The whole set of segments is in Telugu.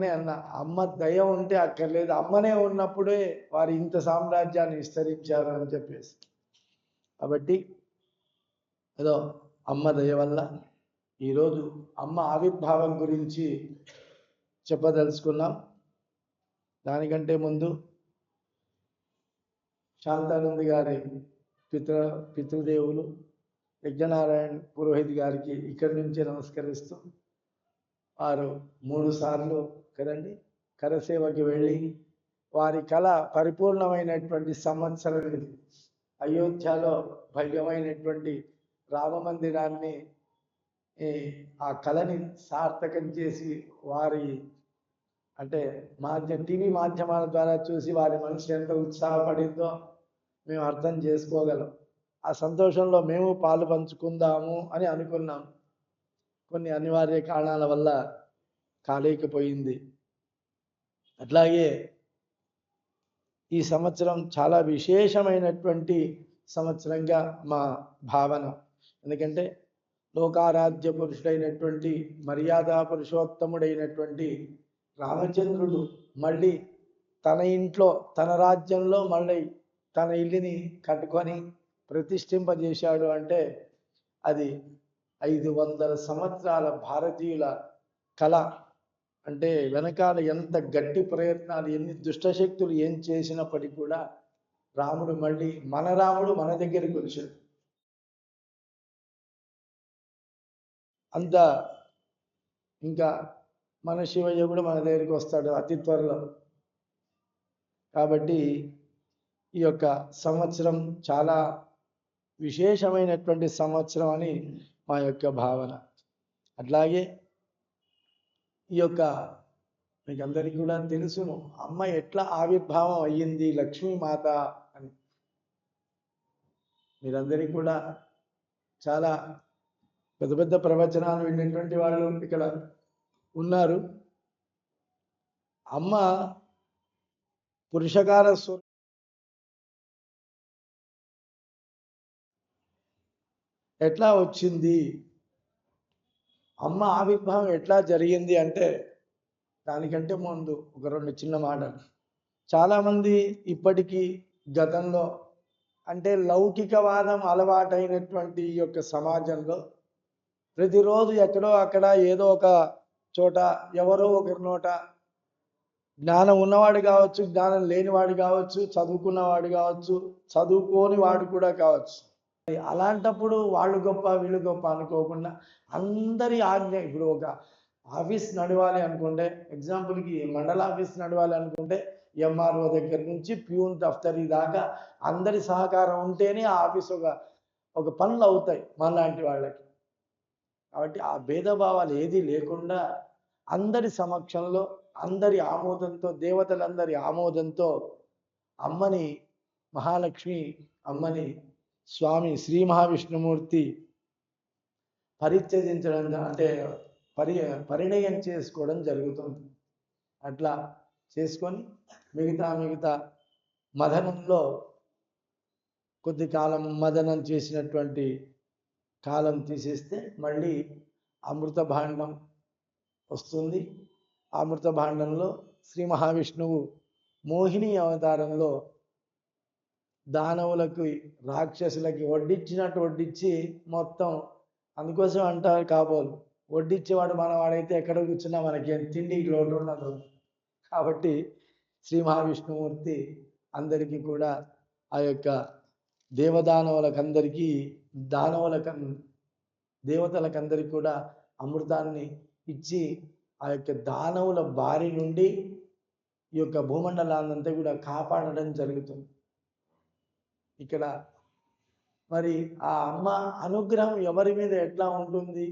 అందుకనే అన్న. అమ్మ దయ ఉంటే అక్కర్లేదు. అమ్మనే ఉన్నప్పుడే వారు ఇంత సామ్రాజ్యాన్ని విస్తరించారు అని చెప్పేసి. కాబట్టి ఏదో అమ్మ దయ వల్ల ఈరోజు అమ్మ ఆవిర్భావం గురించి చెప్పదలుచుకున్నాం. దానికంటే ముందు శాంతానంద్ గారి పితృ పితృదేవులు యజ్ఞనారాయణ పురోహిత్ గారికి ఇక్కడి నుంచే నమస్కరిస్తూ వారు మూడు సార్లు కదండి? కరసేవకి వెళ్ళి వారి కళ పరిపూర్ణమైనటువంటి సంవత్సరం ఇది అయోధ్యలో భవ్యమైనటువంటి రామ మందిరాన్ని ఈ ఆ కళని సార్థకం చేసి వారి అంటే మాధ్యమ టీవీ మాధ్యమాల ద్వారా చూసి వారి మనసు ఎంత ఉత్సాహపడిందో మేము అర్థం చేసుకోగలం. ఆ సంతోషంలో మేము పాలు పంచుకుందాము అని అనుకున్నాం. కొన్ని అనివార్య కారణాల వల్ల కాలేకపోయింది. అట్లాగే ఈ సంవత్సరం చాలా విశేషమైనటువంటి సంవత్సరంగా మా భావన. ఎందుకంటే లోకారాధ్య పురుషుడైనటువంటి మర్యాద పురుషోత్తముడైనటువంటి రామచంద్రుడు మళ్ళీ తన ఇంట్లో తన రాజ్యంలో మళ్ళీ తన ఇల్లుని కట్టుకొని ప్రతిష్ఠింపజేశాడు అంటే అది ఐదు వందల సంవత్సరాల భారతీయుల కళ. అంటే వెనకాల ఎంత గట్టి ప్రయత్నాలు ఎన్ని దుష్టశక్తులు ఏం చేసినప్పటికీ కూడా రాముడు మళ్ళీ మన రాముడు మన దగ్గరికి వచ్చాడు అంత ఇంకా మన శివయ్య కూడా మన దగ్గరికి వస్తాడు అతి త్వరలో. కాబట్టి ఈ యొక్క సంవత్సరం చాలా విశేషమైనటువంటి సంవత్సరం అని మా యొక్క భావన. అట్లాగే ఈ యొక్క మీకు అందరికీ కూడా తెలుసును. అమ్మ ఎట్లా ఆవిర్భావం అయ్యింది? లక్ష్మీమాత అని. మీరందరికీ కూడా చాలా పెద్ద పెద్ద ప్రవచనాలు విన్నటువంటి వాళ్ళు ఇక్కడ ఉన్నారు. అమ్మ పురుషకార స్వ ఎట్లా వచ్చింది? అమ్మ ఆవిర్భావం ఎట్లా జరిగింది అంటే దానికంటే ముందు ఒక రెండు చిన్న మాటలు. చాలామంది ఇప్పటికీ గతంలో అంటే లౌకికవాదం అలవాటైనటువంటి ఈ యొక్క సమాజంలో ప్రతిరోజు ఎక్కడో అక్కడ ఏదో ఒక చోట ఎవరో ఒకరి నోట జ్ఞానం ఉన్నవాడు కావచ్చు జ్ఞానం లేనివాడు కావచ్చు చదువుకున్నవాడు కావచ్చు చదువుకోని వాడు కూడా కావచ్చు. అలాంటప్పుడు వాళ్ళు గొప్ప వీళ్ళు గొప్ప అనుకోకుండా అందరి ఆజ్ఞ ఇప్పుడు ఒక ఆఫీస్ నడవాలి అనుకుంటే ఎగ్జాంపుల్కి మండల ఆఫీస్ నడవాలి అనుకుంటే ఎంఆర్ఓ దగ్గర నుంచి ప్యూన్ దఫ్తరీ దాకా అందరి సహకారం ఉంటేనే ఆ ఆఫీస్ ఒక ఒక పనులు అవుతాయి మనలాంటి వాళ్ళకి. కాబట్టి ఆ భేదభావాలు ఏది లేకుండా అందరి సమక్షంలో అందరి ఆమోదంతో దేవతలందరి ఆమోదంతో అమ్మని మహాలక్ష్మి అమ్మని స్వామి శ్రీ మహావిష్ణుమూర్తి పరిత్యజించడం అంటే పరి పరిణయం చేసుకోవడం జరుగుతుంది. అట్లా చేసుకొని మిగతా మిగతా మదనంలో కొద్ది కాలం మదనం చేసినటువంటి కాలం తీసేస్తే మళ్ళీ అమృత భాండం వస్తుంది. అమృత భాండంలో శ్రీ మహావిష్ణువు మోహిని అవతారంలో దానవులకు రాక్షసులకి వడ్డించినట్టు వడ్డించి మొత్తం అందుకోసం అంటారు కాబోలు. వడ్డించేవాడు మనవాడైతే ఎక్కడ కూర్చున్నా మనకి ఏం తిండి లోటు ఉండదు. కాబట్టి శ్రీ మహావిష్ణుమూర్తి అందరికీ కూడా ఆ యొక్క దేవదానవులకందరికీ దానవులక దేవతలకందరికీ కూడా అమృతాన్ని ఇచ్చి ఆ యొక్క దానవుల బారి నుండి ఈ యొక్క భూమండలాన్నంతా కూడా కాపాడడం జరుగుతుంది. ఇక్కడ మరి ఆ అమ్మ అనుగ్రహం ఎవరి మీద ఎట్లా ఉంటుంది?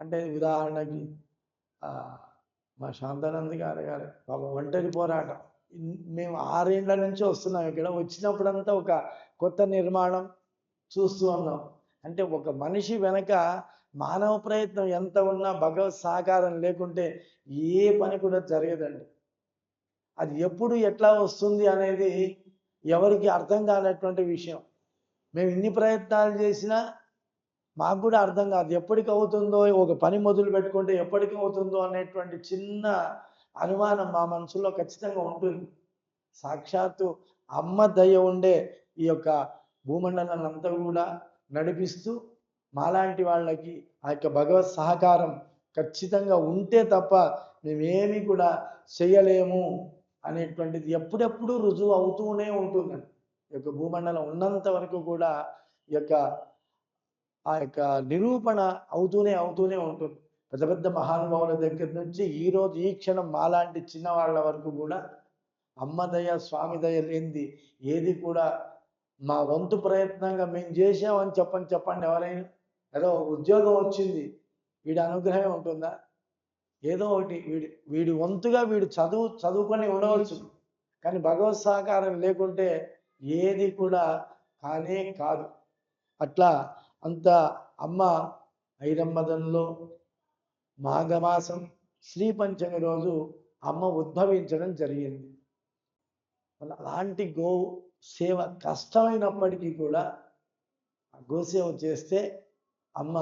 అంటే ఉదాహరణకి మా శాంతానంద్ గారు గారు పాప ఒంటరి పోరాటం. మేము ఆరేండ్ల నుంచి వస్తున్నాం. ఇక్కడ వచ్చినప్పుడంతా ఒక కొత్త నిర్మాణం చూస్తూ ఉన్నాం. అంటే ఒక మనిషి వెనక మానవ ప్రయత్నం ఎంత ఉన్నా భగవత్ సహకారం లేకుంటే ఏ పని కూడా జరగదండి. అది ఎప్పుడు ఎట్లా వస్తుంది అనేది ఎవరికి అర్థం కానటువంటి విషయం. మేము ఇన్ని ప్రయత్నాలు చేసినా మాకు కూడా అర్థం కాదు. ఎప్పటికి అవుతుందో ఒక పని మొదలు పెట్టుకుంటే ఎప్పటికి అవుతుందో అనేటువంటి చిన్న అనుమానం మా మనసులో ఖచ్చితంగా ఉంటుంది. సాక్షాత్తు అమ్మ దయ ఉండే ఈ యొక్క భూమండలాన్ని కూడా నడిపిస్తూ మాలాంటి వాళ్ళకి ఆ యొక్క భగవత్ సహకారం ఖచ్చితంగా ఉంటే తప్ప మేమేమి కూడా చేయలేము. అనేటువంటిది ఎప్పుడెప్పుడు రుజువు అవుతూనే ఉంటుందండి. ఈ యొక్క భూమండలం ఉన్నంత వరకు కూడా ఈ యొక్క ఆ యొక్క నిరూపణ అవుతూనే అవుతూనే ఉంటుంది. పెద్ద పెద్ద మహానుభావుల దగ్గర నుంచి ఈరోజు ఈ క్షణం మాలాంటి చిన్నవాళ్ళ వరకు కూడా అమ్మదయ స్వామి దయ లేనిది ఏది కూడా మా వంతు ప్రయత్నంగా మేము చేసామని చెప్పని చెప్పండి ఎవరైనా. ఏదో ఉద్యోగం వచ్చింది వీడి అనుగ్రహం ఉంటుందా? ఏదో ఒకటి వీడి వీడి వంతుగా వీడు చదువు చదువుకొని ఉండవచ్చు. కానీ భగవత్ సహకారం లేకుంటే ఏది కూడా కానే కాదు. అట్లా అంత అమ్మ ఐరమ్మదంలో మాఘమాసం శ్రీ పంచమి రోజు అమ్మ ఉద్భవించడం జరిగింది. అలాంటి గో సేవ కష్టమైనప్పటికీ కూడా గోసేవ చేస్తే అమ్మ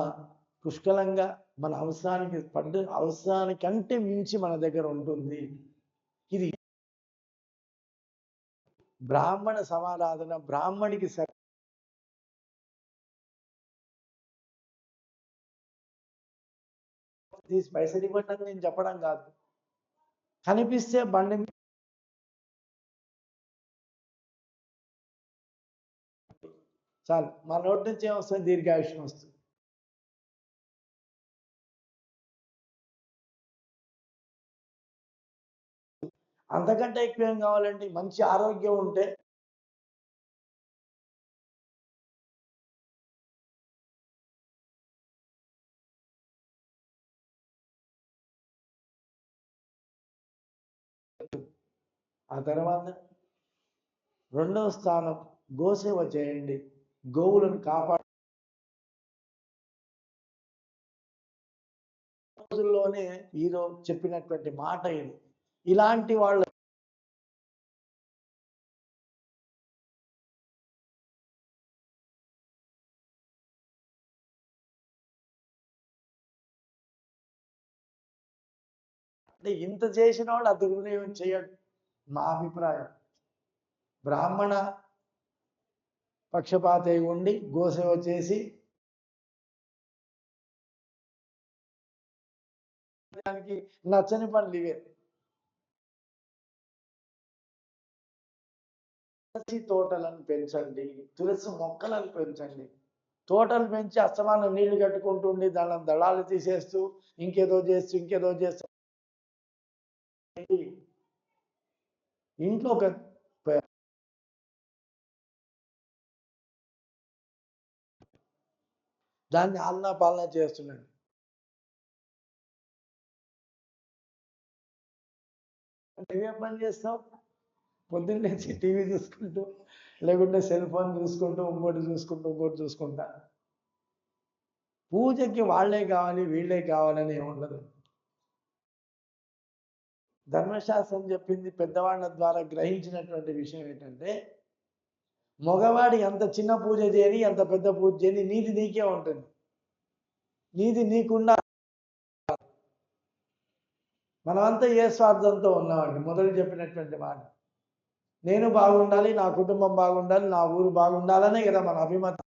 పుష్కలంగా మన అవసరానికి పడ్డ అవసరానికంటే మించి మన దగ్గర ఉంటుంది. ఇది బ్రాహ్మణ సమారాధన బ్రాహ్మణికి సరి తీసి పైసలు ఇవ్వండి అని నేను చెప్పడం కాదు. కనిపిస్తే బండి చాలు. మన నోటి నుంచి ఏమొస్తుంది దీర్ఘాయుష్యం వస్తుంది. అంతకంటే ఎక్కువ ఏం కావాలండి? మంచి ఆరోగ్యం ఉంటే ఆ తర్వాత రెండవ స్థానం గోసేవ చేయండి. గోవులను కాపాడు రోజుల్లోనే ఈరోజు చెప్పినటువంటి మాట ఇది. ఇలాంటి వాళ్ళ అంటే ఇంత చేసిన వాడు ఆ దుర్వినియోగం చేయడు. మా అభిప్రాయం. బ్రాహ్మణ పక్షపాత ఉండి గోసేవ చేసి దానికి నచ్చని పనులు ఇవే. తులసి తోటలను పెంచండి తులసి మొక్కలను పెంచండి. తోటలు పెంచి అస్తమానం నీళ్ళు కట్టుకుంటుండి దాని దళాలు తీసేస్తూ ఇంకేదో చేస్తూ ఇంకేదో చేస్తూ ఇంట్లో ఒక దాన్ని ఆలనా పాలన చేస్తున్నాడు నువ్వేం పని చేస్తావు పొద్దున్న లేచి టీవీ చూసుకుంటూ లేకుంటే సెల్ ఫోన్ చూసుకుంటూ ఇంకోటి చూసుకుంటూ ఇంకోటి చూసుకుంటా. పూజకి వాళ్ళే కావాలి వీళ్ళే కావాలని ఏమి ఉండదు. ధర్మశాస్త్రం చెప్పింది పెద్దవాళ్ళ ద్వారా గ్రహించినటువంటి విషయం ఏంటంటే మగవాడి ఎంత చిన్న పూజ చేయని ఎంత పెద్ద పూజ చేయని నీది నీకే ఉంటుంది. నీది నీకుండా మనమంతా ఏ స్వార్థంతో ఉన్నామండి? మొదలు చెప్పినటువంటి వాడు నేను బాగుండాలి నా కుటుంబం బాగుండాలి నా ఊరు బాగుండాలనే కదా మన అభిమతం.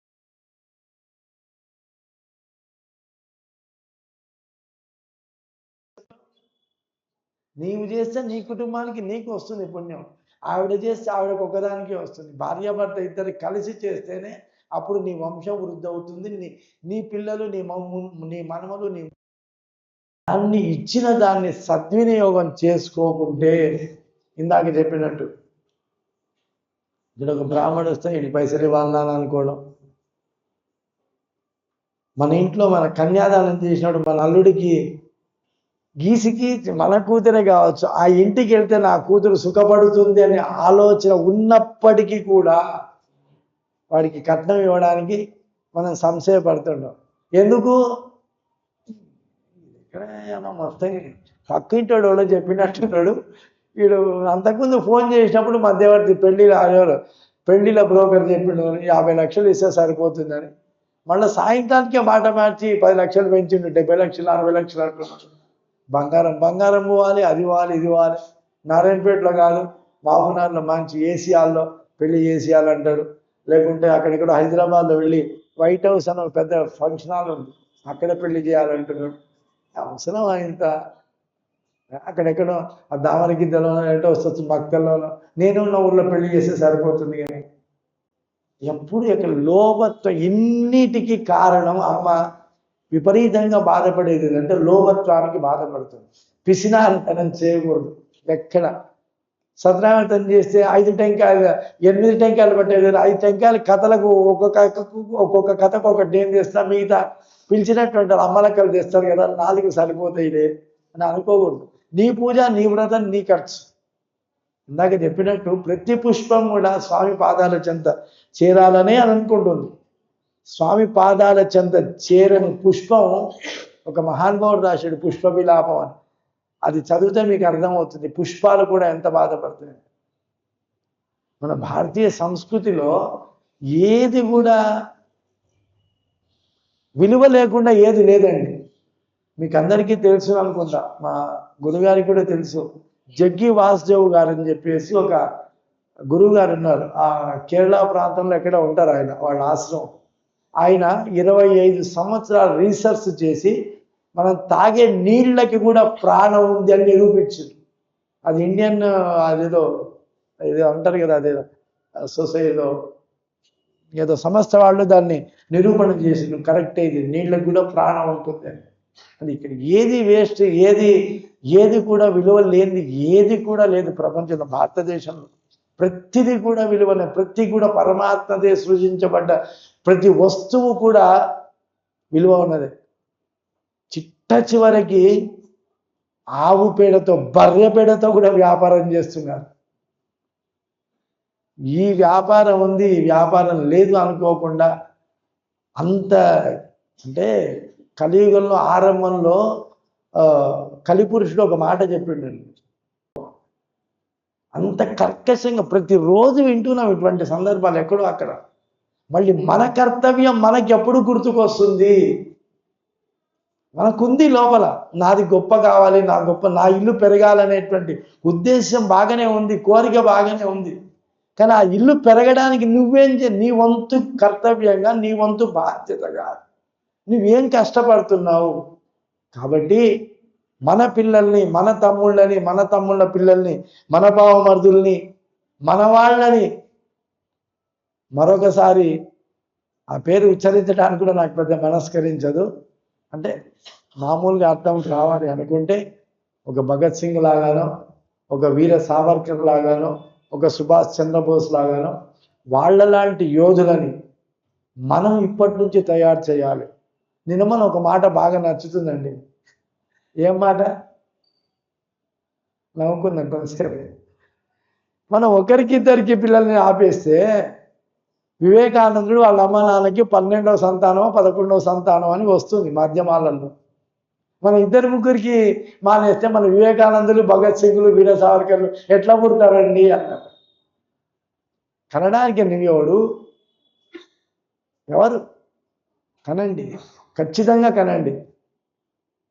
నీవు చేస్తే నీ కుటుంబానికి నీకు వస్తుంది పుణ్యం. ఆవిడ చేస్తే ఆవిడకు ఒకదానికి వస్తుంది. భార్యాభర్త ఇద్దరు కలిసి చేస్తేనే అప్పుడు నీ వంశం వృద్ధి అవుతుంది. నీ నీ పిల్లలు నీ మమ్ము నీ మనమలు నీ దాన్ని ఇచ్చిన దాన్ని సద్వినియోగం చేసుకోకుంటే ఇందాక చెప్పినట్టు ఇక్కడ ఒక బ్రాహ్మడు వస్తే ఇది పైసలు ఇవ్వాలని అనుకోవడం. మన ఇంట్లో మన కన్యాదానం చేసినప్పుడు మన అల్లుడికి గీసికి మన కూతురే కావచ్చు. ఆ ఇంటికి వెళ్తే నా కూతురు సుఖపడుతుంది అనే ఆలోచన ఉన్నప్పటికీ కూడా వాడికి కట్నం ఇవ్వడానికి మనం సంశయపడుతుంటాం. ఎందుకు? ఇక్కడ ఏమో మొత్తం పక్కింటోడు ఎవడో చెప్పినట్టున్నాడు. వీడు అంతకుముందు ఫోన్ చేసినప్పుడు మధ్యవర్తి పెళ్ళి రాజారు పెళ్ళిల బ్రోకర్ చెప్పిండు యాభై లక్షలు ఇస్తే సరిపోతుందని. మళ్ళీ సాయంత్రానికే మాట మార్చి పది లక్షలు పెంచిండు డెబ్బై లక్షలు అరవై లక్షలు అంటున్నాడు బంగారం బంగారం పోవాలి అది పోవాలి ఇది పోవాలి. నారాయణపేటలో కాదు మాహునార్లో మంచి ఏసీఆల్లో పెళ్ళి ఏసీఆల్ అంటాడు లేకుంటే అక్కడిక్కడ హైదరాబాద్లో వెళ్ళి వైట్ హౌస్ అన్న పెద్ద ఫంక్షన్ హాల్ ఉంది. అక్కడ పెళ్ళి చేయాలంటున్నాడు. అవసరం ఇంత? అక్కడెక్కడో ఆ దామరగిద్దలోనో ఏంటో వస్తుంది భక్తుల్లోనో నేనున్న ఊర్లో పెళ్ళి చేస్తే సరిపోతుంది కానీ ఎప్పుడు ఇక్కడ లోభత్వం ఇన్నిటికి కారణం అమ్మ విపరీతంగా బాధపడేది అంటే లోభత్వానికి బాధపడుతుంది. పిసినారితనం చేయకూడదు ఎక్కడ? సత్యనారాయణ చేస్తే ఐదు టెంకాయలు ఎనిమిది టెంకాయలు పట్టేది ఐదు టెంకాయలు కథలకు ఒక్కొక్క ఒక్కొక్క కథకు ఒకటి ఏం చేస్తా మిగతా పిలిచినటువంటి అమ్మలక్కలు తెస్తారు కదా నాలుగు సరిపోతాయిలే అని అనుకోకూడదు. నీ పూజ నీ వ్రతం నీ ఖర్చు. ఇందాక చెప్పినట్టు ప్రతి పుష్పం కూడా స్వామి పాదాల చెంత చేరాలనే అని అనుకుంటుంది. స్వామి పాదాల చెంత చేరని పుష్పం ఒక మహానుభావుడు రాశాడు పుష్ప విలాపం అని. అది చదివితే మీకు అర్థమవుతుంది పుష్పాలు కూడా ఎంత బాధపడుతున్నాయి. మన భారతీయ సంస్కృతిలో ఏది కూడా విలువ లేకుండా ఏది లేదండి. మీకు అందరికీ తెలుసు అనుకుంటా. మా గురుగారికి కూడా తెలుసు. జగ్గి వాసుదేవ్ గారు అని చెప్పేసి ఒక గురువు గారు ఉన్నారు. ఆ కేరళ ప్రాంతంలో ఎక్కడ ఉంటారు ఆయన వాళ్ళ ఆశ్రమం. ఆయన ఇరవై ఐదు సంవత్సరాలు రీసెర్చ్ చేసి మనం తాగే నీళ్ళకి కూడా ప్రాణం ఉంది అని నిరూపించింది అది ఇండియన్ అదేదో ఏదో అంటారు కదా అదేదో సొసైటీలో ఏదో సంస్థ వాళ్ళు దాన్ని నిరూపణ చేసిండ్రు. కరెక్ట్ ఇది నీళ్ళకి కూడా ప్రాణం ఉంటుంది అని. అది ఇక్కడ ఏది వేస్ట్ ఏది ఏది కూడా విలువ లేనిది ఏది కూడా లేదు ప్రపంచంలో భారతదేశంలో. ప్రతిదీ కూడా విలువలే ప్రతి కూడా పరమాత్మదే సృజించబడ్డ ప్రతి వస్తువు కూడా విలువ ఉన్నది. చిట్ట చివరికి ఆవు పేడతో బర్రె పేడతో కూడా వ్యాపారం చేస్తున్నారు. ఈ వ్యాపారం ఉంది ఈ వ్యాపారం లేదు అనుకోకుండా అంత అంటే కలియుగంలో ఆరంభంలో కలిపురుషుడు ఒక మాట చెప్పిండు. అంత కర్కశంగా ప్రతిరోజు వింటున్నాం ఇటువంటి సందర్భాలు ఎక్కడో అక్కడ. మళ్ళీ మన కర్తవ్యం మనకి ఎప్పుడు గుర్తుకొస్తుంది? మనకుంది లోపల. నాది గొప్ప కావాలి నా గొప్ప నా ఇల్లు పెరగాలనేటువంటి ఉద్దేశం బాగానే ఉంది కోరిక బాగానే ఉంది. కానీ ఆ ఇల్లు పెరగడానికి నువ్వేం చే నీ వంతు కర్తవ్యంగా నీ వంతు బాధ్యతగా నువ్వేం కష్టపడుతున్నావు? కాబట్టి మన పిల్లల్ని మన తమ్ముళ్ళని మన తమ్ముళ్ళ పిల్లల్ని మన బావమరుదుల్ని మన వాళ్ళని మరొకసారి ఆ పేరు ఉచ్చరించడానికి కూడా నాకు పెద్ద మనస్కరించదు. అంటే మామూలుగా అర్థం కావాలి అనుకుంటే ఒక భగత్ సింగ్ లాగానో ఒక వీర సావర్కర్ లాగానో ఒక సుభాష్ చంద్రబోస్ లాగానో వాళ్ళలాంటి యోధులని మనం ఇప్పటి నుంచి తయారు చేయాలి. నిన్న మన ఒక మాట బాగా నచ్చుతుందండి. ఏం మాట? నవ్వుకుందాం కొంతసేపు. మనం ఒకరికిద్దరికి పిల్లల్ని ఆపేస్తే వివేకానందుడు వాళ్ళ అమ్మ నాన్నకి పన్నెండవ సంతానం పదకొండవ సంతానం అని వస్తుంది మాధ్యమాలలో. మన ఇద్దరు ముగ్గురికి మానేస్తే మన వివేకానందులు భగత్ సింగ్లు వీర సావర్కర్లు ఎట్లా పుడతారండి అన్నారు. కనడానికి నువ్వెవడు ఎవరు? కనండి. ఖచ్చితంగా కనండి.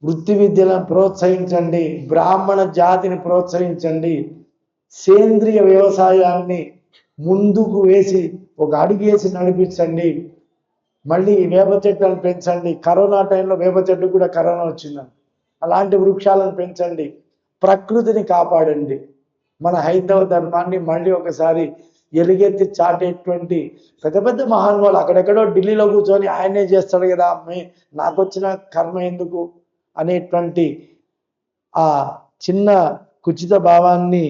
వృత్తి విద్యలను ప్రోత్సహించండి. బ్రాహ్మణ జాతిని ప్రోత్సహించండి. సేంద్రియ వ్యవసాయాన్ని ముందుకు వేసి ఒక అడుగు వేసి నడిపించండి. మళ్ళీ వేప చెట్లను పెంచండి. కరోనా టైంలో వేప చెట్టు కూడా కరోనా వచ్చిందండి. అలాంటి వృక్షాలను పెంచండి. ప్రకృతిని కాపాడండి. మన హైందవ ధర్మాన్ని మళ్ళీ ఒకసారి ఎలుగెత్తి చాటేటువంటి పెద్ద పెద్ద మహానుభావులు అక్కడెక్కడో ఢిల్లీలో కూర్చొని ఆయనే చేస్తాడు కదా మే నాకు వచ్చిన కర్మ ఎందుకు? అనేటువంటి ఆ చిన్న కుచిత భావాన్ని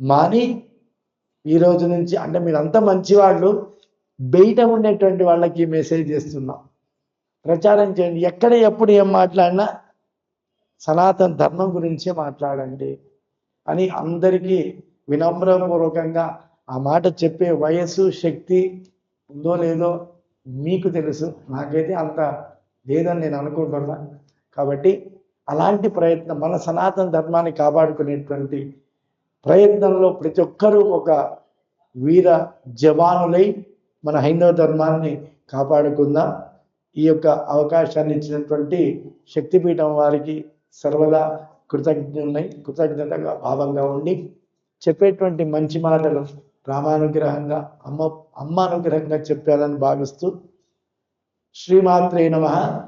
మాని ఈ రోజు నుంచి అంటే మీరంతా మంచివాళ్ళు బయట ఉండేటువంటి వాళ్ళకి మెసేజ్ చేస్తున్నాం. ప్రచారం చేయండి. ఎక్కడ ఎప్పుడు ఏం మాట్లాడినా సనాతన ధర్మం గురించే మాట్లాడండి అని అందరికీ వినమ్రపూర్వకంగా ఆ మాట చెప్పే వయస్సు శక్తి ఉందో లేదో మీకు తెలుసు. నాకైతే అంత లేదని నేను అనుకుంటున్నా. కాబట్టి అలాంటి ప్రయత్నం మన సనాతన ధర్మాన్ని కాపాడుకునేటువంటి ప్రయత్నంలో ప్రతి ఒక్కరూ ఒక వీర జవానులై మన హైందవ ధర్మాన్ని కాపాడుకుందాం. ఈ యొక్క అవకాశాన్ని ఇచ్చినటువంటి శక్తిపీఠం వారికి సర్వదా కృతజ్ఞులై కృతజ్ఞతగా భావంగా ఉండి చెప్పేటువంటి మంచి మాటలు రామానుగ్రహంగా అమ్మ అమ్మ అనుగ్రహంగా చెప్పాలని భావిస్తూ శ్రీమాత్రే నమ.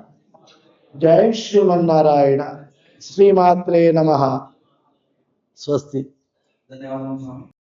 జై శ్రీమన్నారాయణ. శ్రీమాత్రే నమ. స్వస్తి. ధన్యవాదాలు